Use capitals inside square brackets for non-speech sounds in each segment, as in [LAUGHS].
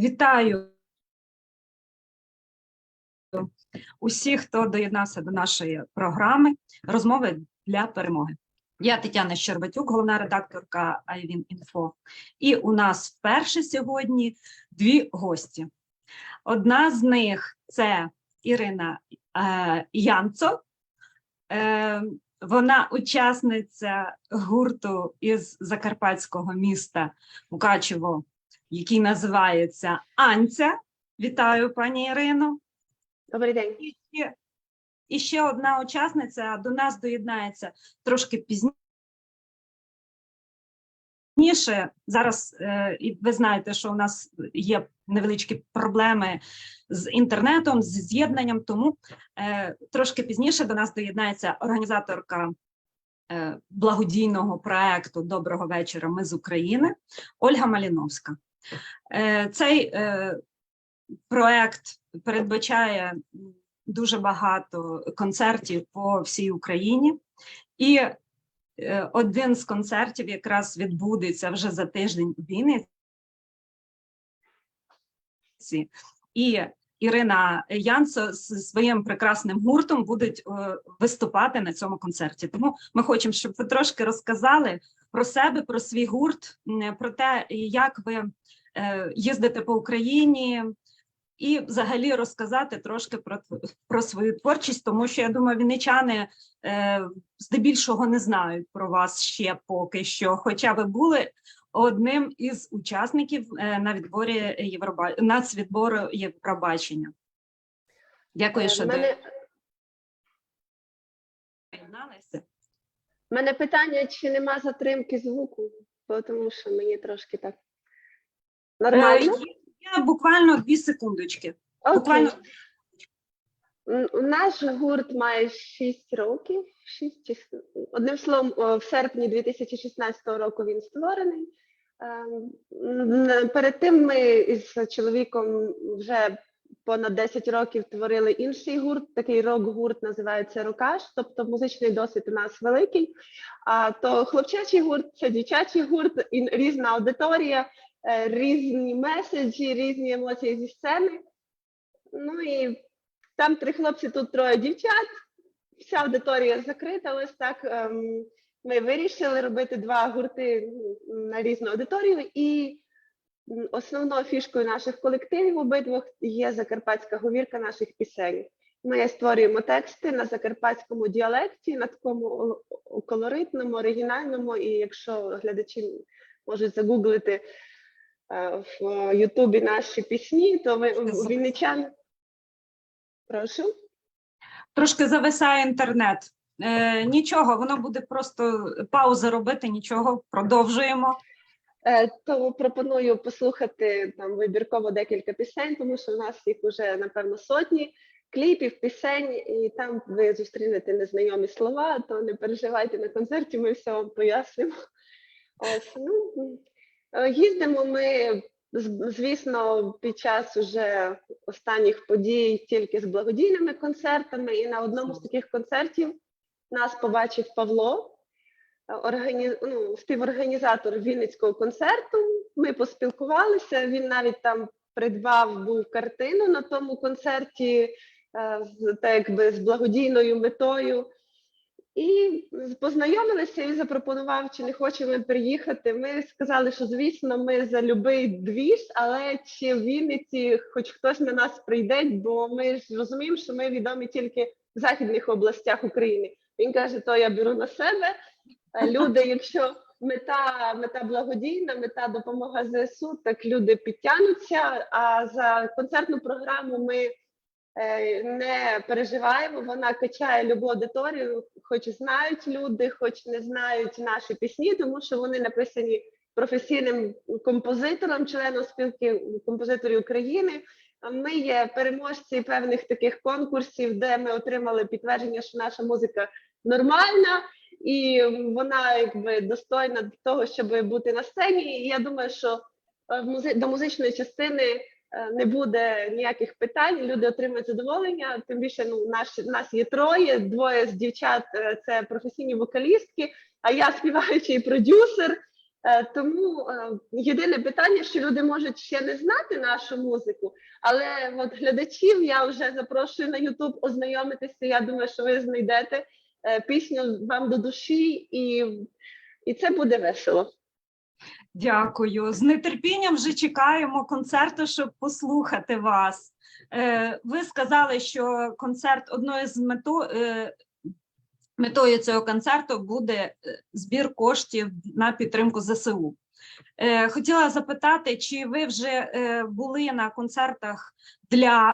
Вітаю усіх, хто доєднався до нашої програми розмови для перемоги. Я Тетяна Щербатюк, головна редакторка iWin.info. І у нас вперше сьогодні дві гості. Одна з них це Ірина е, Янцо. Е, вона учасниця гурту із закарпатського міста Мукачево, який називається Анця. Вітаю, пані Ірино. Добрий день. І ще, і ще одна учасниця до нас доєднається трошки пізніше. Зараз е, ви знаєте, що у нас є невеличкі проблеми з інтернетом, з з'єднанням, тому е, трошки пізніше до нас доєднається організаторка е, благодійного проекту Доброго вечора. Ми з України Ольга Маліновська. Е, цей е, проект передбачає дуже багато концертів по всій Україні, і е, один з концертів якраз відбудеться вже за тиждень у Вінниці. І Ірина Янцо з своїм прекрасним гуртом будуть е, виступати на цьому концерті. Тому ми хочемо, щоб ви трошки розказали про себе, про свій гурт, про те, як ви е, їздите по Україні, і взагалі розказати трошки про, про свою творчість, тому що я думаю, вінничани е, здебільшого не знають про вас ще поки що, хоча ви були одним із учасників е, на відборі Євроба... нацвідбору Євробачення. Дякую, Е, що мене, доєдналися. в мене питання, чи нема затримки звуку, бо тому що мені трошки так Е, нормально. є- є буквально дві секундочки. Окей. Буквально Наш гурт має 6 років. 6, одним словом, в серпні 2016 року він створений. Ем, Перед тим ми із чоловіком вже понад 10 років творили інший гурт, такий рок-гурт називається Рокаш, тобто музичний досвід у нас великий. А то хлопчачий гурт це дівчачий гурт, різна аудиторія, е, різні меседжі, різні емоції зі сцени. Ну і там три хлопці, тут троє дівчат. Вся аудиторія закрита. Ось так ем, ми вирішили робити два гурти ну, на різну аудиторію. І основною фішкою наших колективів обидвох є закарпатська говірка наших пісень. Ми створюємо тексти на закарпатському діалекті, на такому колоритному, оригінальному. І якщо глядачі можуть загуглити е, в Ютубі наші пісні, то ви у вінничан. Прошу. трошки зависає інтернет. Е, нічого, воно буде просто пауза робити, нічого, продовжуємо. Е, То пропоную послухати там вибірково декілька пісень, тому що в нас їх вже напевно сотні кліпів, пісень, і там ви зустрінете незнайомі слова, то не переживайте на концерті, ми все вам пояснимо. Ось, ну, е, їздимо ми, звісно, під час уже останніх подій тільки з благодійними концертами, і на одному з таких концертів нас побачив Павло органі... ну, співорганізатор Вінницького концерту. Ми поспілкувалися. Він навіть там придбав був картину на тому концерті, е, з так якби з благодійною метою. І познайомилися і запропонував, чи не хочемо приїхати. Ми сказали, що звісно, ми за любий двіж, але чи в Вінниці хоч хтось на нас прийде, бо ми ж розуміємо, що ми відомі тільки в західних областях України. Він каже: то я беру на себе. Люди, якщо мета, мета благодійна, мета допомога ЗСУ, так люди підтягнуться. А за концертну програму ми не переживаємо. Вона качає любу аудиторію, хоч знають люди, хоч не знають наші пісні, тому що вони написані професійним композитором, членом спілки композиторів України. Ми є переможці певних таких конкурсів, де ми отримали підтвердження, що наша музика нормальна і вона якби достойна до того, щоб бути на сцені. І я думаю, що е, до музичної частини е, не буде ніяких питань. Люди отримують задоволення. Тим більше ну наш нас є троє. Двоє з дівчат е, це професійні вокалістки. А я співаючий продюсер. Е, Тому е, єдине питання, що люди можуть ще не знати нашу музику, але от глядачів я вже запрошую на YouTube ознайомитися. Я думаю, що ви знайдете е, пісню вам до душі, і, і це буде весело. Дякую. З нетерпінням вже чекаємо концерту, щоб послухати вас. Е, Ви сказали, що концерт одною з мето, е, метою цього концерту буде е, збір коштів на підтримку ЗСУ. Хотіла запитати, чи ви вже були на концертах для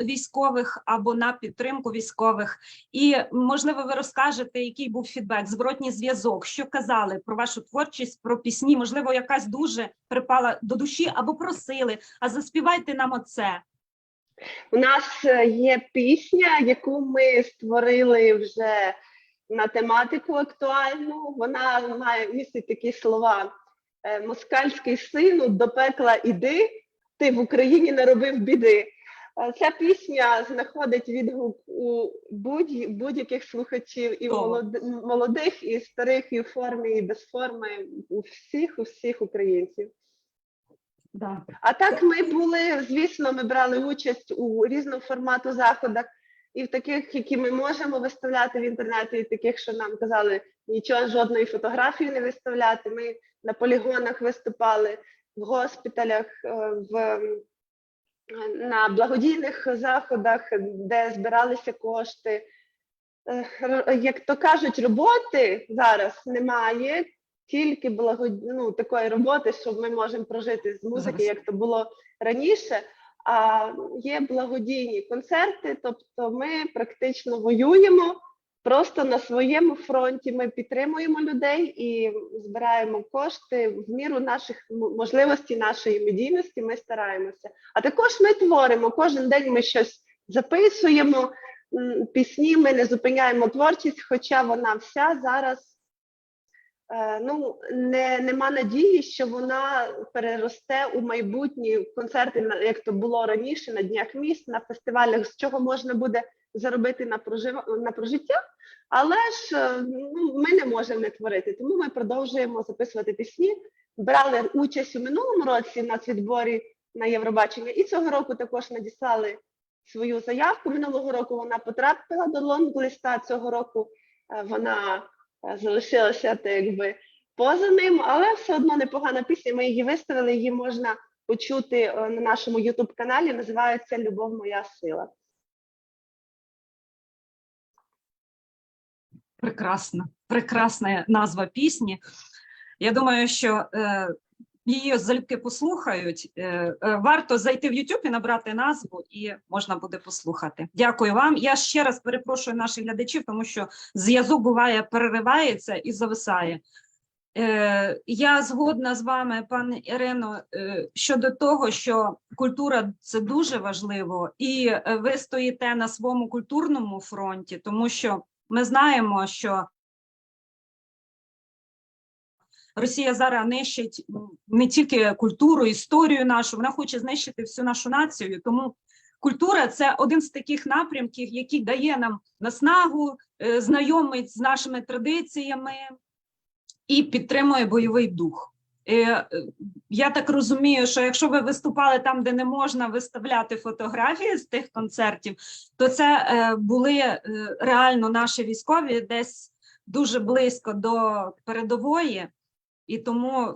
військових або на підтримку військових, і можливо, ви розкажете, який був фідбек, зворотній зв'язок, що казали про вашу творчість, про пісні, можливо, якась дуже припала до душі, або просили, а заспівайте нам оце. У нас е, є пісня, яку ми створили вже на тематику актуальну. Вона має містить такі слова: е, Москальський сину до пекла іди, ти в Україні наробив біди. Е, Ця пісня знаходить відгук у будь- будь-яких слухачів і молод- молодих, і старих, і в формі, і без форми, у всіх, у всіх українців. Да. А так ми були, звісно, ми брали участь у різному формату заходах, і в таких, які ми можемо виставляти в інтернеті, і таких, що нам казали, нічого, жодної фотографії не виставляти. Ми на полігонах виступали, в госпіталях, е, в, на благодійних заходах, де збиралися кошти. Як то кажуть, роботи зараз немає, тільки благод... ну, такої роботи, що ми можемо прожити з музики, як то було раніше. А є благодійні концерти, тобто ми практично воюємо просто на своєму фронті. Ми підтримуємо людей і збираємо кошти в міру наших можливостей, нашої медійності. Ми стараємося. А також ми творимо кожен день. Ми щось записуємо. Пісні ми не зупиняємо творчість, хоча вона вся зараз Е, ну не нема надії, що вона переросте у майбутні концерти, як то було раніше на днях міст, на фестивалях, з чого можна буде заробити на прожив... на прожиття. Але ж е, ну, ми не можемо не творити, тому ми продовжуємо записувати пісні. Брали участь у минулому році на відборі на Євробачення, і цього року також надіслали свою заявку. Минулого року вона потрапила до лонглиста. Цього року е, вона е, залишилася так якби поза ним, але все одно непогана пісня. Ми її виставили, її можна почути на нашому Ютуб каналі. Називається Любов моя сила. Прекрасна, прекрасна назва пісні. Я думаю, що е, її залюбки послухають. Е, е, варто зайти в YouTube і набрати назву, і можна буде послухати. Дякую вам. Я ще раз перепрошую наших глядачів, тому що зв'язок буває переривається і зависає. Е, я згодна з вами, пане Ірино, е, щодо того, що культура це дуже важливо, і ви стоїте на своєму культурному фронті, тому що ми знаємо, що Росія зараз нищить не тільки культуру, історію нашу, вона хоче знищити всю нашу націю. Тому культура це один з таких напрямків, який дає нам наснагу, е, знайомить з нашими традиціями і підтримує бойовий дух. Е, е, Я так розумію, що якщо ви виступали там, де не можна виставляти фотографії з тих концертів, то це е, були реально наші військові десь дуже близько до передової, і тому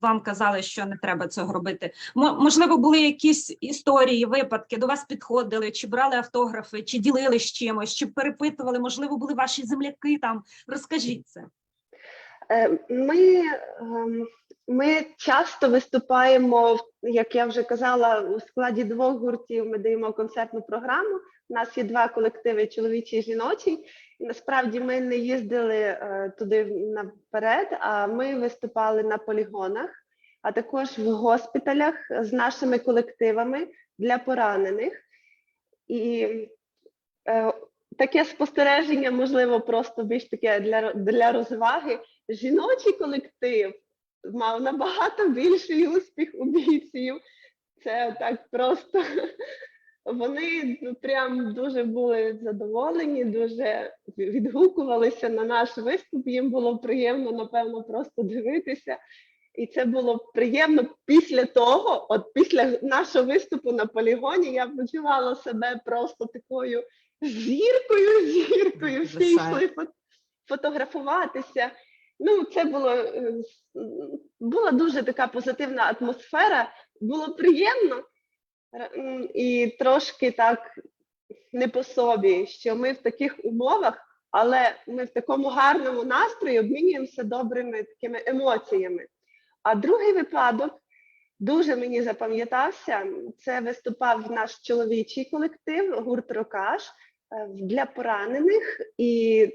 вам казали, що не треба цього робити. Мо- Можливо, були якісь історії, випадки, до вас підходили, чи брали автографи, чи ділились чимось, чи перепитували, можливо, були ваші земляки там. Розкажіть це. Е, Ми, ем, ми часто виступаємо, як я вже казала, у складі двох гуртів. Ми даємо концертну програму. У нас є два колективи чоловічий і жіночий. І насправді ми не їздили е, туди наперед, а ми виступали на полігонах, а також в госпіталях з нашими колективами для поранених. І е, таке спостереження, можливо, просто більш таке для, для розваги жіночий колектив мав набагато більший успіх у бійців. Це так просто [LAUGHS] Вони ну, прям дуже були задоволені, дуже відгукувалися на наш виступ. Їм було приємно, напевно, просто дивитися. І це було приємно після того, от після нашого виступу на полігоні, я почувала себе просто такою зіркою, зіркою. Всі йшли фотографуватися. Ну, це було е, була дуже така позитивна атмосфера. Було приємно і трошки так не по собі, що ми в таких умовах, але ми в такому гарному настрої обмінюємося добрими такими емоціями. А другий випадок дуже мені запам'ятався. Це виступав наш чоловічий колектив, гурт Рокаш для поранених. І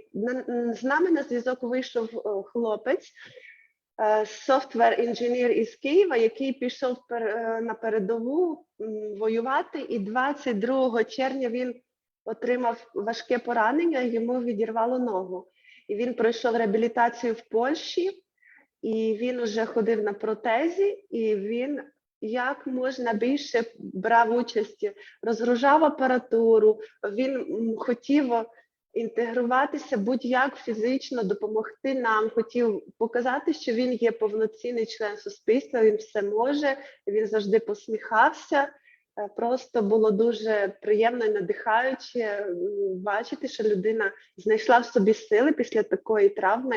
з нами на зв'язок вийшов е, хлопець, софтвер інженер із Києва, який пішов е, на передову воювати, і 22 червня він отримав важке поранення, йому відірвало ногу. І він пройшов реабілітацію в Польщі, і він уже ходив на протезі, і він як можна більше брав участь, розгружав апаратуру, він хотів інтегруватися будь-як фізично, допомогти нам, хотів показати, що він є повноцінний член суспільства, він все може, він завжди посміхався. Е, Просто було дуже приємно і надихаюче бачити, що людина знайшла в собі сили після такої травми.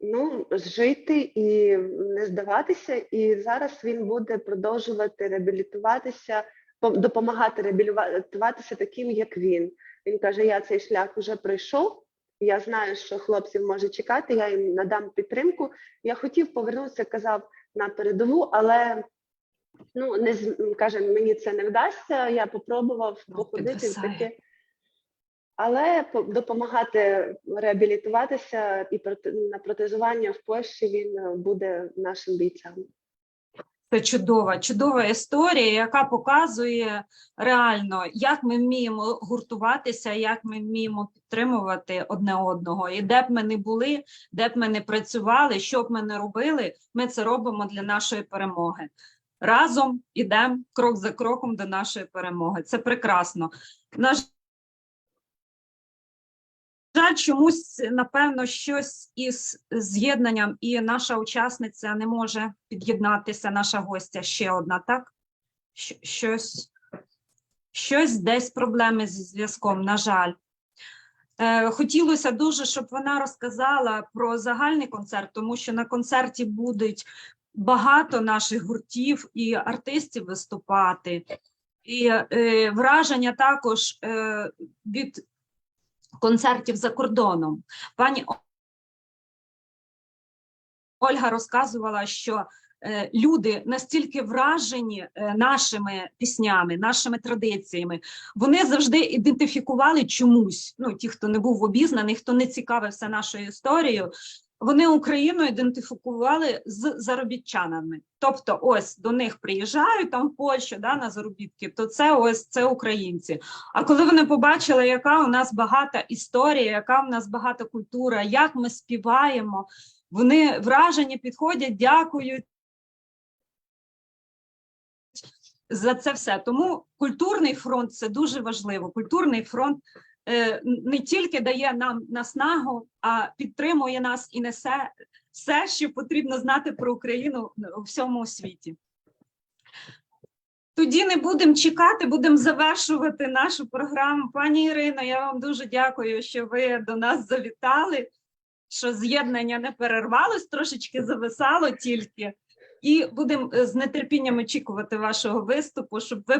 Ну, жити і не здаватися, і зараз він буде продовжувати реабілітуватися, пом- допомагати реабілітуватися таким, як він. Він каже: я цей шлях вже пройшов. Я знаю, що хлопців може чекати, я їм надам підтримку. Я хотів повернутися, казав на передову, але ну не каже, мені це не вдасться. Я попробував походити в таке. Але допомагати реабілітуватися і на протезування в Польщі він е, буде нашим бійцем. Це чудова, чудова історія, яка показує реально, як ми вміємо гуртуватися, як ми вміємо підтримувати одне одного. І де б ми не були, де б ми не працювали, що б ми не робили, ми це робимо для нашої перемоги. Разом ідемо крок за кроком до нашої перемоги. Це прекрасно. На жаль, чомусь, напевно, щось із з'єднанням, і наша учасниця не може під'єднатися, наша гостя ще одна, так? Щось, щось десь проблеми зі зв'язком, на жаль. Е, Хотілося дуже, щоб вона розказала про загальний концерт, тому що на концерті будуть багато наших гуртів і артистів виступати. І е, враження також е, від концертів за кордоном. Пані Ольга розказувала, що е, люди настільки вражені е, нашими піснями, нашими традиціями. Вони завжди ідентифікували чомусь. Ну, ті, хто не був обізнаний, хто не цікавився нашою історією. Вони Україну ідентифікували з заробітчанами. Тобто, ось до них приїжджають там в Польщу да, на заробітки, то це ось це українці. А коли вони побачили, яка у нас багата історія, яка у нас багата культура, як ми співаємо, вони вражені підходять, дякують за це все. Тому культурний фронт це дуже важливо. Культурний фронт не тільки дає нам наснагу, а підтримує нас і несе все, що потрібно знати про Україну у всьому світі. Тоді не будемо чекати, будемо завершувати нашу програму. Пані Ірино, я вам дуже дякую, що ви до нас завітали, що з'єднання не перервалось, трошечки зависало тільки. І будемо е, з нетерпінням очікувати вашого виступу, щоб ви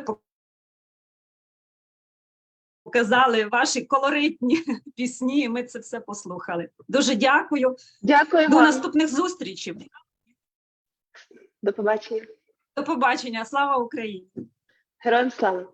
показали ваші колоритні [LAUGHS] пісні. і Ми це все послухали. Дуже дякую. Дякую До вам. наступних зустрічей. До побачення. До побачення. Слава Україні! Героям слава!